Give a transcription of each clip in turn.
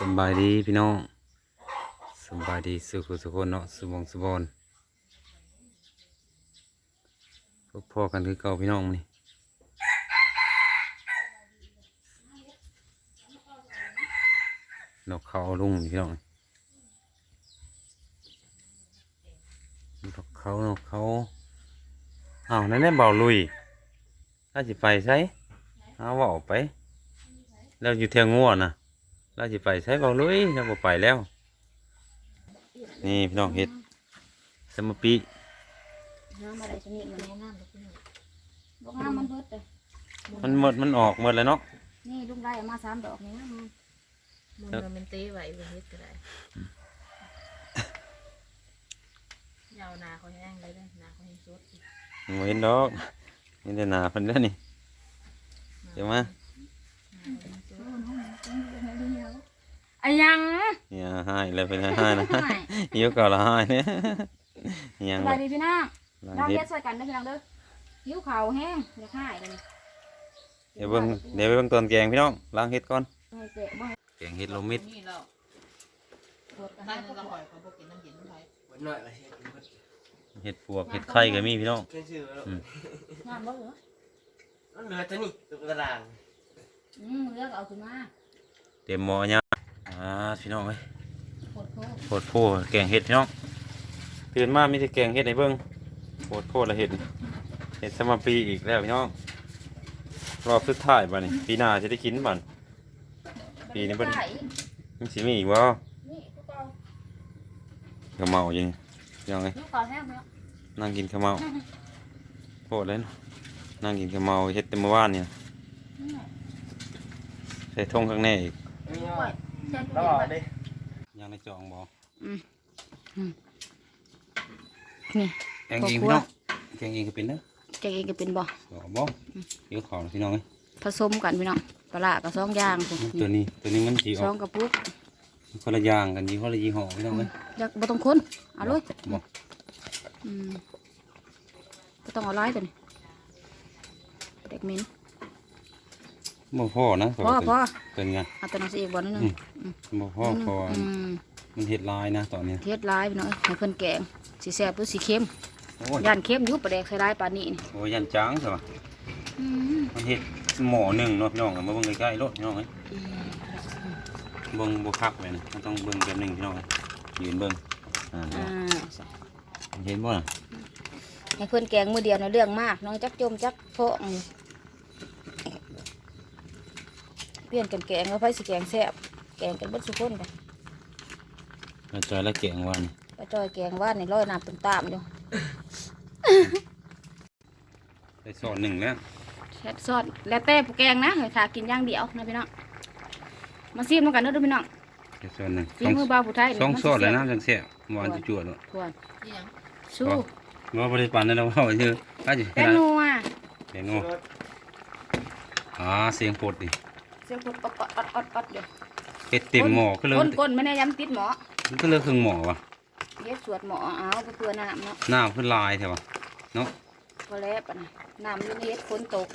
สบายดีพี่น้องสบายดีสุขสุขคนเนาะสุบงสุบอนพบพ่อกันคือเก่าพี่น้องนี่นกเขาลุงพี่น้องนกเขานกเขาอ้าวนั่นแน่เบาลุยถ้าจะไปใช่เอาว่าไป แล้วอยู่เทียงงัวนะ เราจะไปใช้เบาลุยเราบ่ไปแล้ว นี่พี่น้องเห็ดสมปีน้ำอะไรชนิดมันบ่งามเลยพี่น้องบ่งามมันเบิดเลยมันหมดมันออกหมดแล้วเนาะนี่ลุงได้เอามาสามดอกนี่นะมันมันเป็นเต้ไหวเป็นเฮ็ดก็ได้ยาวนาเขาแห้งเลยเด้อนาเขาแห้งสดอีกบ่เห็นดอกนี่แต่หนาเพิ่นเด้อนี่เดี๋ยวมา ไอ้ยังอย่าให้เลยเป็นให้นะเยอะเก่าละให้เนี่ยยังสบายดีพี่น้องหลังเราเห็เฮ็ดดช่วยกันเด้อพี่น้องเด้อหิวข้าวแห้งอยากหายกันนี่เดี๋ยวเบิ่งเดี๋ยวไปเบิ่งตอนแกงพี่น้องล้างเห็ดก่อนให้เตะบ่ให้แกงเห็ดลมมิดนี่แล้วปวดกันถ้าให้เราหอยเขาบอกกินน้ำเย็นน้ำไผ่วันหน่อยละเช็ดมันเห็ดปวกเห็ดไข่ก็มีพี่น้องเกินชื่อแล้วงามบ่เหรอมันเหลือตัวนี้ตัวกระดางอืมเลือกเอาขึ้นมาเต็มหม้อเนี่ย อ่าพี่น้องเอ้ยปวดโคตรโพดโพดแกงเห็ดพี่น้องตื่นมามีแต่แกงเห็ดให้เบิ่งโพดโพดละเห็ดเห็ดสมปีอีกแล้วพี่น้องรอบสุดท้ายบ่นี่ปีหน้าจะได้กินบ่น ปีนี้เพิ่นไก่มันสิมีอีกบ่นี่ทุกเอาขาวเมาอยู่นี่ยังไงหิวข้าวแห้งเนาะนั่งกินขาวเมาโพดเลยเนาะนั่งกินขาวเมาเฮ็ดแต่เมื่อวานเนี่ยใส่ทงข้างในอีก นี่กล้ว่าวย เส้นแล้วทุบอกเรียนดิยังในจองบ่นี่แกงเองพี่น้องแกงเองก็เป็นเด้อแกงเองก็เป็นบ่บ่บ่เดี๋ยวขอพี่น้องเอ้ยผสมกันพี่น้องปลาร้ากับซองย่างพวกตัวนี้ตัวนี้มันสิอซออกงกระปุกคนละอย่างกันยี่ห้อละยี่ห้อพี่น้องเอ้ยอยากบ่ต้องคนเอาเลยบ่อืมบ่ต้องเอาหลายตัวนี้เด็กเหมิน บ่พอนะพอพอเป็นไงเอาตัวนั้นสิอีกบ่นิดนึงอืมบ่พอพออืมมันเห็ดลายนะตอนเนี้ยเทศหลายพี่น้องให้เพิ่นแกงสิแซ่บหรือสิเค็มโอ้ยย่านเค็มอยู่ปลาแดกใส่หลายปานนี้นี่โอ้ยยันจังใช่ปะอืมมันเห็ดหม้อหนึ่งเนาะพี่น้องเอามาเบิ่งใกล้ๆรถพี่น้องเอ้ยเบิ่งบ่คักเลยนะมันต้องเบิ่งแบบหนึงพี่น้องเอ้ยยืนเบิ่งอ่าอ่าเห็นบ่น่ะให้เพิ่นแกงมื้อเดียวในะเรื่องมากน้องจักจมจักโพะนี่เป ลี่ยนกันแกงเอาไผสิแกงแซ่บแกงกันเบิดทุกคนกันกระจอยและแกงว่านี่ปลาจอยแกงว่านนี่ร้อยน้ำตุ่มตามอยู่ได้สอนหนึ่งแล้วแซ่บซอสแล้วแต่ผู้แกงนะให้ทากินอย่างเดียวนะพี่น้องมาซีมนำกันเด้อพี่น้องได้สอนหนึ่งฝีมือบ่าวผู้ไทยสองมัสอดเลยแซ่นะบจังแซ่บหวานจุ๊ๆเนาะควรนี่ยังสู้ว่าบ่ได้ปานนั้นแล้วเว้าซื่ออาจสิแป้งนัวแตงโมอ่าเสียงปดดิ เสียงกดอดอดอดอดอยู่เฮ็ดเต็มหม้อก็เลยก้นก้นไม่แน่ย้ำติดหมอมันก็เลยครึ่งหม้อว่ะเรียกสวดหมอเอาไปเพื่อน้ำเนาะน้ำขึ้นลายแท้ว่ะเนาะพอแล้วปะนะน้ำมันเฮ็ดฝนตก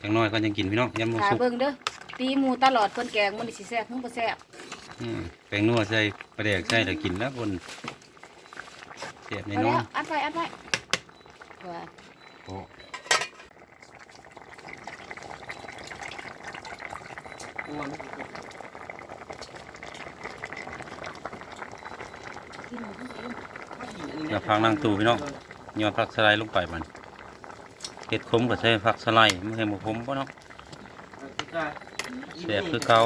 จังน้อยก็ยังกินพี่น้องยำหมูขาสุกเบิ่งเด้อตีหมูตลอดเพิ่นแกงมันสิแซ่บมันบ่แซ่บอืมแป้งนัวใส่ปลาแดกใส่แล้วกินแล้วบนเสียบในเอาน้อแล้งวอัดไว้อัดไว้ว่า โอ้อย่าพังนั่งตู้พี่น้องยอดผักสไลด์ลงไปมันเห็ดขมก็ใส่ผักสไลด์ไม่ให้หมูขมป่ะเนาะเสียบคือเก่า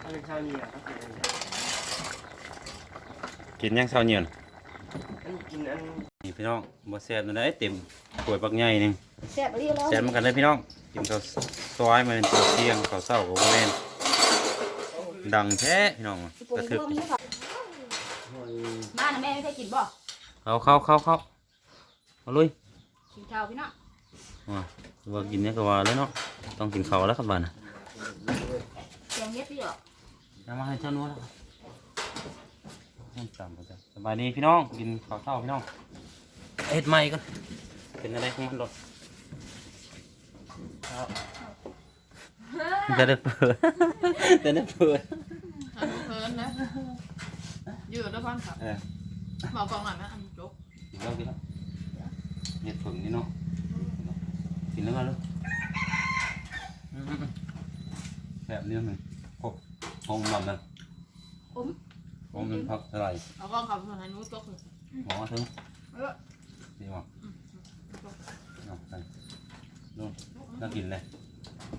ถ้าเป็นชาวเหนือก็เป็นกินยังเช้าเย็น อันกินอันนี่พี่น้องบ่แซ่บนั่นได้เต็มถ้วยปักใหญ่หนึงแซ่บอีหลีแล้วแซ่บเหมือนกันเลยพี่น้องกินข้าวซอยมาเป็นข้าวเที่ยงข้าวเช้าก็บ่แม่นดังแท้พี่น้องสิปรุกระงทึกเพิ่มนี่ค่ะมาน่ะแม่ไม่ได้กินบ่เข้าเข้าเข้าเข้าเอาลุยกินข้าวพี่น้องว่าว่ากินเนี่ยก็ว่าแล้วเนาะต้องกินข้าวแล้วครับบ้านน่ะแกงเฮ็ดพี่ดอกเอามาให้เจ้านู้นแล้ว จำบ่ได้สบายดีพี่น้องกินข้าวเช้าพี่น้องเฮ็ดใหม่ก่อนเป็นอะไรของมันดอกจะได้เปิดจะได้เปิดอันเพลินนะยืดแล้วพันครับเออบอกกองหน่อยนะอันจกกินแล้วกินแล้วเห็ดผึ่งนี่เนาะกินแล้วมาลูกอืมแบบนี้มันครบหอมมันนะผม หอมมันพักเท่าไหร่เอากองขับส่วนให้นู้จกเลยหมอถึงเออดีมั้งเอาไปนู่นน่ากินเลย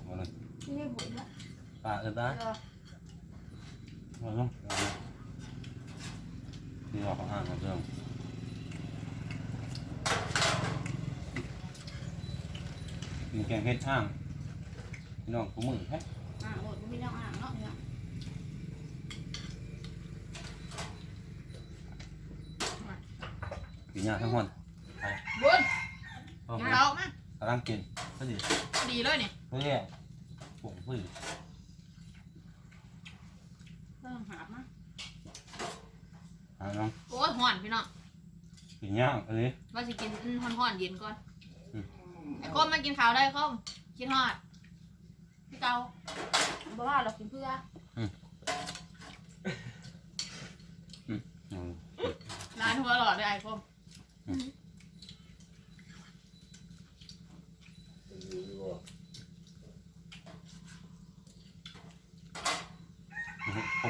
มาเลยนี่บุญละปลาเอิ้นตามาลูกเอาเลยนี่ว่าเขาอ่านมาเรื่องมีแกงเห็ดอ่างพี่น้องกูมือแฮะอ่างหมดบ่มีน้องอ่างเนาะเนี่ ยปีหน้าทั้งวันบุญเอากินไปเราไหมกำลังกินก็ดีดีเลยนี่เพื่อผงพืชเพิ่มหาบมาหาน้องโอ้ยห่อนพี่น้องกินย่างอันนี้ว่าสิกินห่อนๆเย็นก่อนอืมไอ้คมมากินข้าวได้คมกินฮอดพี่เกาบ่ว่าเรากินเพื่ออืมร้านหัวหลอดเลยไอ้คม ผ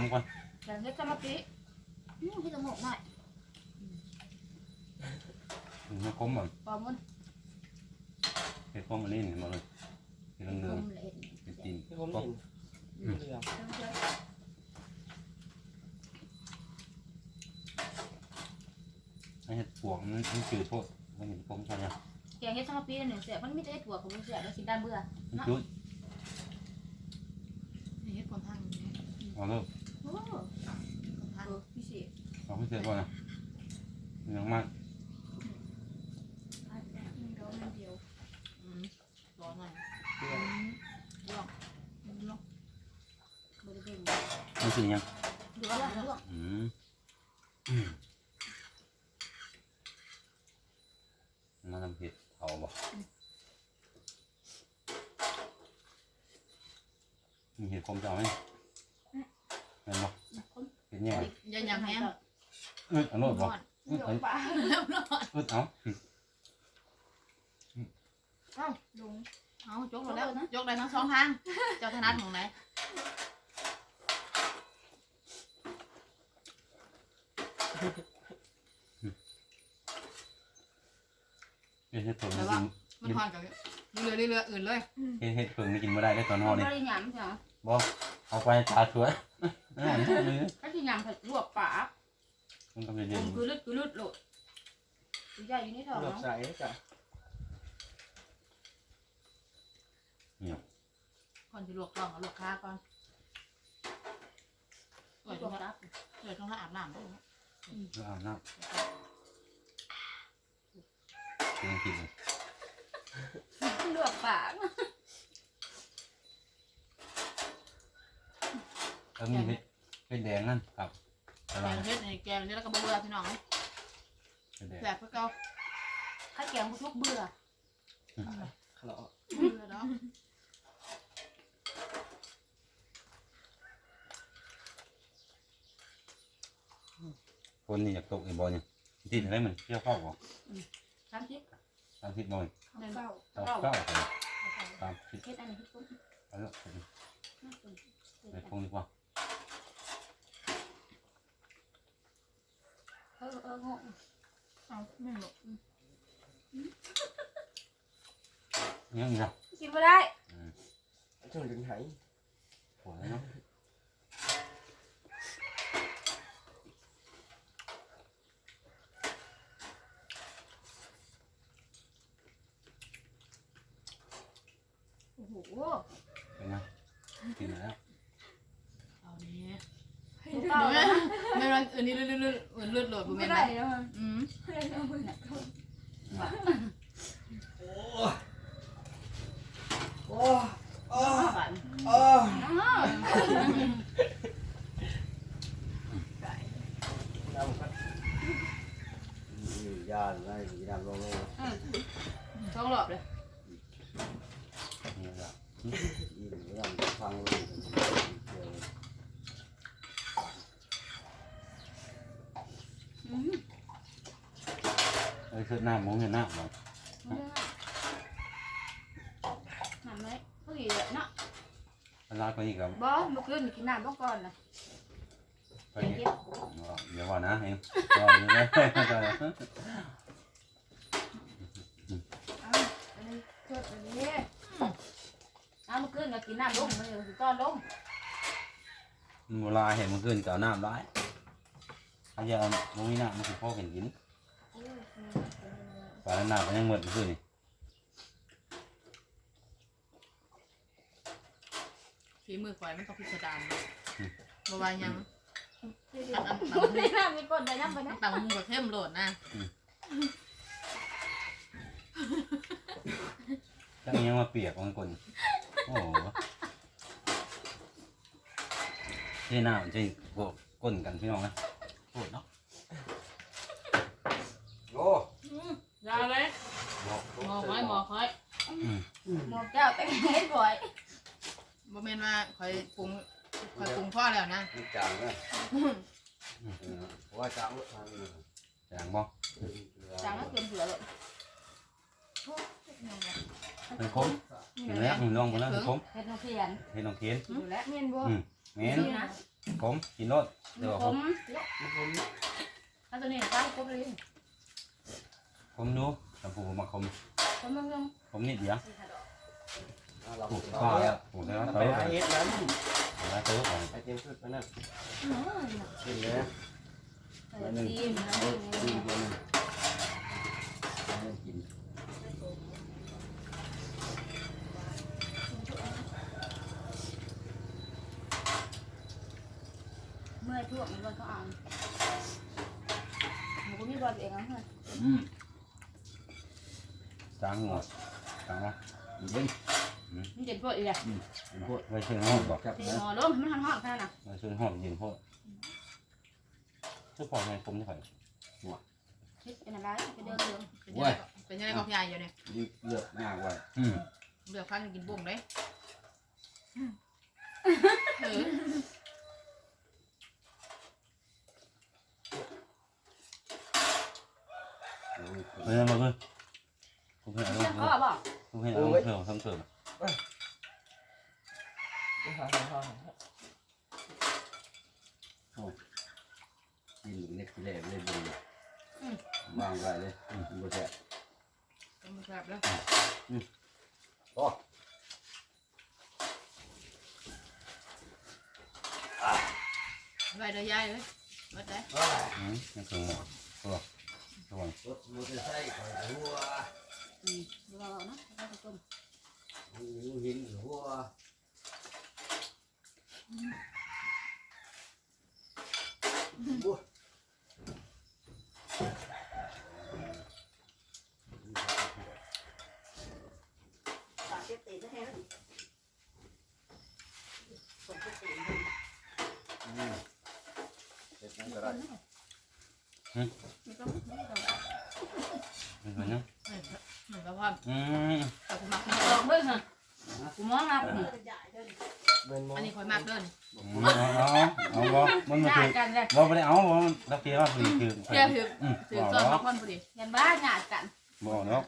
มก่อนแต่เฮ็ดสมาธิอื้อเฮ็ดสมองหน่อยมาคมก่อนปอมุนเห็ดคมอันนี้มาเลยเห็ดเหลืผองมละเอ็ดๆเป็นตีนที่ผมเห็นมีเหลือง ไอ้เห็ดปวก มันมันจืดโพดมันเห็นผมใช่ไหมแกงเฮ็ดสมาธิหนึ่งเสียมันมีแต่เฮ็ดถั่วกับมันเสียแล้วสิได้เบื่อมันจืดนี่เฮ็ดคนทางนี้เอาเลิกโอ้คนทางเออพิเศษเอาไม่เสร็จก่อนนะยังมากอันนี้เราไม่เดียวอืมรอหน่อยเหลืองลองลองบริเวณมันคือยังดูว่าดูว่า อืมอืมมันทำเห็ดเอาบ่มีเห็ด คมจะเอาไหมเห็นบ่เห็ดแย่อย่าหยำแห้งเอ้ยเอาโนดบ่ห่อนเอ้ยเอาปลาแล้วนอนเอ้ยเอาเอ้าลงเอาจกหมดแล้วจกได้ทั้งสองทางเจ้าถนัดของไหนเห็ดเห็ดเผิงนี่แต่กิว่านมันห่อนกับเรือเรืออื่นเลยเห็ดเห็ดเผิงนี่กินไม่ได้ได้ตอนห่อไม่นี่ได้ยำใช่ไหม บ่เอาไปตาสวยนั่นนี่ถ้าที่ยำผัดลวกปลามันต้องเย็ผนมคือลืดคือลืดโหลดตัวใหญ่อยู่ในท้องเหลืองเนาะใสจ้ะก่อนจะลวกกล่องเอาลวกค้าก่อนเปิดลตรวงกนั้นรับเปิดตรงนั้นอาบน้ำได้ไหมๆเอาน้ำกินกินลวกปลาแล้วมีเป็นเป็นแดงนั่นครับตแกลาดงเฮ็ดในแกงนี้แล้วก็บ่เบื่อพี่น้องเลยเป็นแดงแสบเพื่อเก่าถ้าแกงพวกทุกเบื่อขลอเบื่อเนาะคนนี่อยากตกอีกบ่เนี่ยที่ไหนมันเที่ยวเข้าบ่สามสิบตามทิศบ่อยเก้าตามเก้าเก้าตามทิศเฮ็ดอันนี้เฮ็ดปุ๊บเอาละไปคงดีกว่า เออเอองงเอาไม่หรอกยังอีกนะกินไม่ได้ช่วงดึงไหายปวดแล้วเนาะโอ้โหเป็นไงกินแล้ว เอานี้ เก้า ไม่ ไม่รันอื่นนี่เลือดเลือดอื่นเลือดโหลดบ่ไม่แม่นได้นะแล้วอืมโอ้โอ้ ฝัน โอ้ อ้าว ดำครับยานไล่ดำลงเลย ต้องหลอบเลย นี่ละ ยิงดำ ฟังเลย อืม เอ้ยคือหน้าหมูเห็นหน้าบ่เอาเลยอะน้ำไหมพอดีเลยเนาะเวลาไปอีกกับบ่เมื่อคืนกินน้ำบ่ก่อนนะไปเย็นอีกเย็นเดี๋ยวก่อนนะเองรออยู่เลยเอาอันนี้เกิดอันนี้เอาเมื่อคืนก็กินน้ำลงมันเลยก้อนลงเวลาเห็นมันขึ้นกับน้ำได้ถ้าจะเอาลงนี่น้ำมันคือพ่อกันกิน ปลาหน้าก็ยังเหมือนขึ้นนี่ฝีมือข่อยมันต้องพิสดารบ่ว่าหยังอันอันอันนี้น้ำมีก้นได้น้ำไปนะต่างมุงกับเข้มโหลดนะถ้ายังมาเปียกบางคนโอ้โหที่หน้ามันจะโกะก้นกันพี่น้องนะโคตรเนาะโอ้ ยาเลยบอกหมอคอยหมอคอยหมดแก้วแต่เฮ็ดบ่อยบ่แม่นว่าข่อยปรุงข่อยปรุงพ่อแล้วนะมันจางนะเออว่าจางทางนี้จางบ่จางก็เกินเผื่อเลยเป็นคมเห็นแล้วมันลองไปแล้วเป็นคมเฮ็ดน้ำเพียนเห็นน้องเทียนอยู่แล้วเมียนบ่แม่นนี่นะคมกินรสเดี๋ยวผคมมอันตัวนี้ตั้งครบเลย คมดูแต่ผมมาคมผมมึงยังคมนิดเดียวเราปลูกต่ข้าอแล้วปลูกแล้วไปเติมหาเฮ็ดนั้นแล้วเติมของไอเตรียมชุดมานั่นน้อยขึ้นเลยนะใส่ทีมนะดีกว่านั้นกินเมื่อยทั่วมันก็เอาหมูก็มีบอลเองนะเพื่อน จางหัวจางวะเย็นมันเจ็บปวดอีกแหละพวกไว้เชื่อห้องบอกจับเจ็บนะหมอล้มมันหันหอดแค่น่ะไว้เชื่อห้องยินพ่อชื่อพ่อไงคมจะไผ่คิดเป็นอะไรไปเดินเรื่องเป็นยังไงก็เป็นยังไงก็พี่ใหญ่อยู่เนี่ยยืดเลือกมากว่าอืมเลือกข้างกินบุ้งเด้เออเฮ้ยมาเพื่อ นกูเพื่อนเอาลเส้งนข้อบอกกูเพื่อนเอาลงเถอะทั้งเถอะกินเล็กเล็กเลยดีวางไว้เลยมันบ่แซ่บเป็นมือแบบแล้วโอ้ไว้เด้อยายเลยไว้ได้อืมนี่คือหมอตัวตัวรถมอเตอร์ไซค์ของหัว อืมดูเราเนาะเราจะต้มหินหัวสาเจ็บตีนแท้ๆส่ งเจ็บตีนเฮ็ดนั้นก็ได้ไม่ต้องไม่ต้องเป็นไงเนาะเหมือนกับพ่ออืมแต่กูมักลองด้วยค่ะกูมองรับนี่เป็นมออันนี้คอยมักเดินเอาเอาบ่มันมาหถืยาอดกันเลยบ่ไปเอาบ่รับเกียร์ว่าถือถือเชื่อถืออืมถือบ่ส่วนเนาะมาคนพอดียันบ้าหยาดกันบ่เนาะ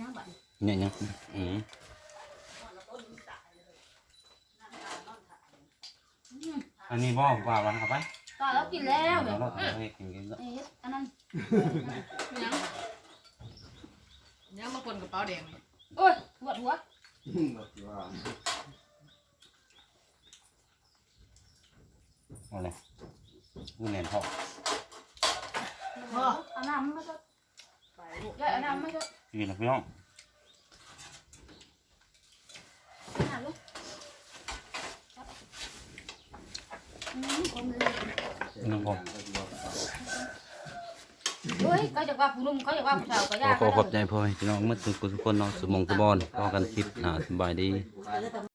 ยังบัดเนี่ยยังอืมอันนี้บ่ว่าวันเอาไป ตอนเรากินแล้วเราเนี่ยเราเอาไปกินกินแล้วเอ๊ะอันนั้นยังยังมาคนกระเป๋าแดงโอ้ยปวดหัวว่าเอาเลยกูเน้นพอเอาน้ำมาก็ยายเอาน้ำมาก็กินแล้วพี่น้องน้ำลูกอืมคงเลย เฮ้ยเขาจะว่าผู้นุ่มเขาจะว่าผู้สาวก็ยากขอขอบใจพ่อพี่น้องมาทุกคนเนาะสมองสบอนพอกันคลิปหน้าสบายดี